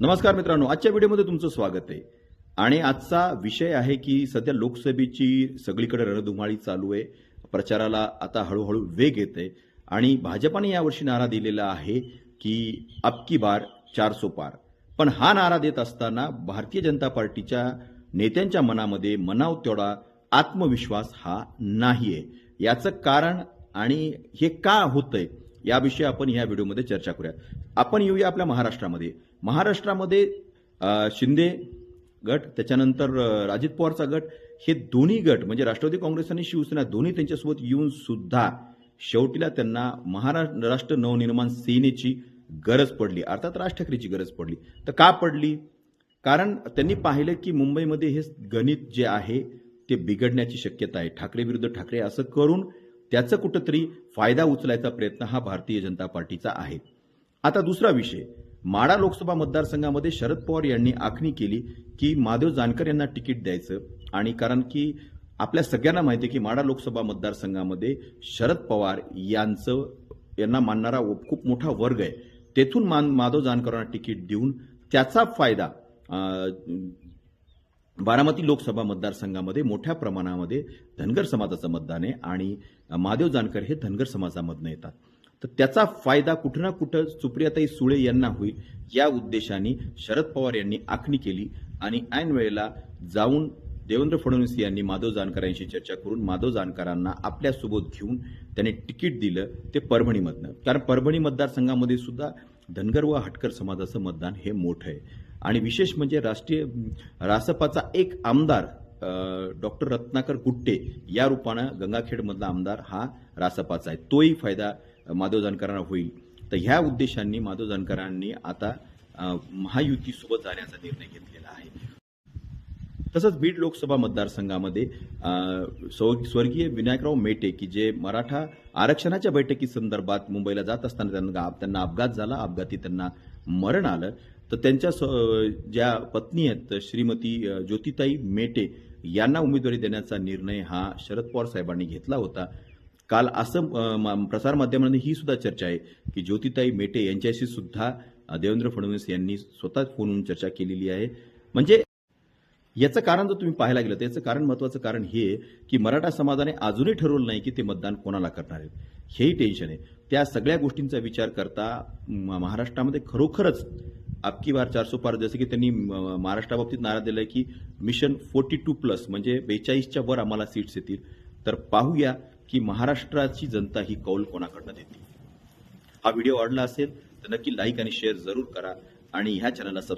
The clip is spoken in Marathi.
नमस्कार मित्रांनो आजच्या व्हिडिओमध्ये तुमचं स्वागत आहे. आणि आजचा विषय आहे की सध्या लोकसभेची सगळीकडे रणधुमाळी चालू आहे. प्रचाराला आता हळूहळू वेग येते आणि भाजपाने यावर्षी नारा दिलेला आहे की अबकी बार चारसो पार. पण हा नारा देत असताना भारतीय जनता पार्टीच्या नेत्यांच्या मनामध्ये मनाव तेवढा आत्मविश्वास हा नाही आहे याचं कारण आणि हे का होतंय? याविषयी आपण या व्हिडिओमध्ये चर्चा करूया. आपण येऊया आपल्या महाराष्ट्रामध्ये. महाराष्ट्रामध्ये शिंदे गट त्याच्यानंतर राजित अजित पवारचा गट हे दोन्ही गट म्हणजे राष्ट्रवादी काँग्रेस आणि शिवसेना दोन्ही त्यांच्यासोबत येऊन सुद्धा शेवटीला त्यांना महाराष्ट्र नवनिर्माण सेनेची गरज पडली. अर्थात राज ठाकरेची गरज पडली. तर का पडली? कारण त्यांनी पाहिलं की मुंबईमध्ये हे गणित जे आहे ते बिघडण्याची शक्यता आहे. ठाकरे विरुद्ध ठाकरे असं करून त्याचं कुठंतरी फायदा उचलायचा प्रयत्न हा भारतीय जनता पार्टीचा आहे. आता दुसरा विषय. माडा लोकसभा मतदारसंघामध्ये शरद पवार यांनी आखणी केली की माधव जानकर यांना तिकीट द्यायचं आणि कारण की आपल्या सगळ्यांना माहिती आहे की माडा लोकसभा मतदारसंघामध्ये शरद पवार यांचं यांना मानणारा खूप मोठा वर्ग आहे. तेथून मान माधव जानकरांना तिकीट देऊन त्याचा फायदा बारामती लोकसभा मतदारसंघामध्ये मोठ्या प्रमाणामध्ये धनगर समाजाचं मतदान आहे आणि महादेव जानकर हे धनगर समाजामधनं येतात. तर त्याचा फायदा कुठं ना कुठं सुप्रियाताई सुळे यांना होईल या उद्देशाने शरद पवार यांनी आखणी केली आणि ऐन वेळेला जाऊन देवेंद्र फडणवीस यांनी माधव जानकरांशी चर्चा करून माधव जानकरांना आपल्यासोबत घेऊन त्यांनी तिकीट दिलं ते परभणीमधनं. कारण परभणी मतदारसंघामध्ये सुद्धा धनगर व हटकर समाजाचं मतदान हे मोठं आहे. आणि विशेष म्हणजे राष्ट्रीय रासपाचा एक आमदार डॉक्टर रत्नाकर गुट्टे या रूपानं गंगाखेडमधला आमदार हा रासपाचा आहे. तोही फायदा माधव जानकरांना होईल. तर ह्या उद्देशांनी माधव जानकरांनी आता महायुतीसोबत जाण्याचा निर्णय घेतलेला आहे. तसंच बीड लोकसभा मतदारसंघामध्ये स्व- स्वर्गीय विनायकराव मेटे की जे मराठा आरक्षणाच्या बैठकीसंदर्भात मुंबईला जात असताना त्यांना त्यांना अपघात झाला. अपघाती त्यांना मरण आलं. तर त्यांच्या ज्या पत्नी आहेत श्रीमती ज्योतिताई मेटे यांना उमेदवारी देण्याचा निर्णय हा शरद पवार साहेबांनी घेतला होता. काल असं प्रसारमाध्यमांनी प्रसारमाध्यमांमध्ये ही सुद्धा चर्चा आहे की ज्योतिताई मेटे यांच्याशी सुद्धा देवेंद्र फडणवीस यांनी स्वतः फोनवरून चर्चा केलेली आहे. म्हणजे याचं कारण जर तुम्ही पाहायला गेलं तर याचं कारण महत्वाचं कारण हे की मराठा समाजाने अजूनही ठरवलं नाही की ते मतदान कोणाला करणार आहेत हेही टेन्शन आहे. त्या सगळ्या गोष्टींचा विचार करता महाराष्ट्रामध्ये खरोखरच अबकी बार चारसो पार जसं की त्यांनी महाराष्ट्राबाबतीत नारा दिलाय की मिशन फोर्टी टू प्लस म्हणजे बेचाळीसच्या वर आम्हाला सीट्स येतील. तर पाहूया की महाराष्ट्राची जनता ही कौल कोणाकडनं देते हा व्हिडिओ आवडला असेल तर नक्की लाईक आणि शेअर जरूर करा आणि ह्या चॅनलला